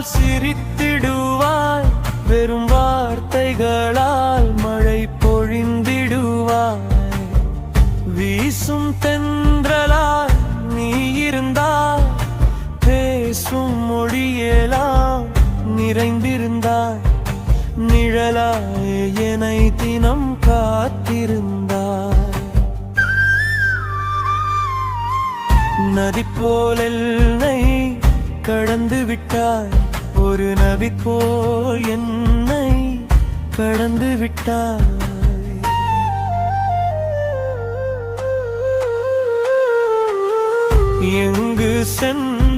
போல் சிரித்திடுவாய் வெறும் வார்த்தைகளால் மழை பொழிந்திடுவாய். வீசும் தென்றலாய் நீ இருந்தாய் பேசும் மொழியெல்லாம் நிறைந்திருந்தாய். நிழலாய் என தினம் காத்திருந்தாய். நதி போல் கடந்து விட்டாய். ஒரு நபி போல் என்னை கடந்து விட்டார் எங்கு சென்று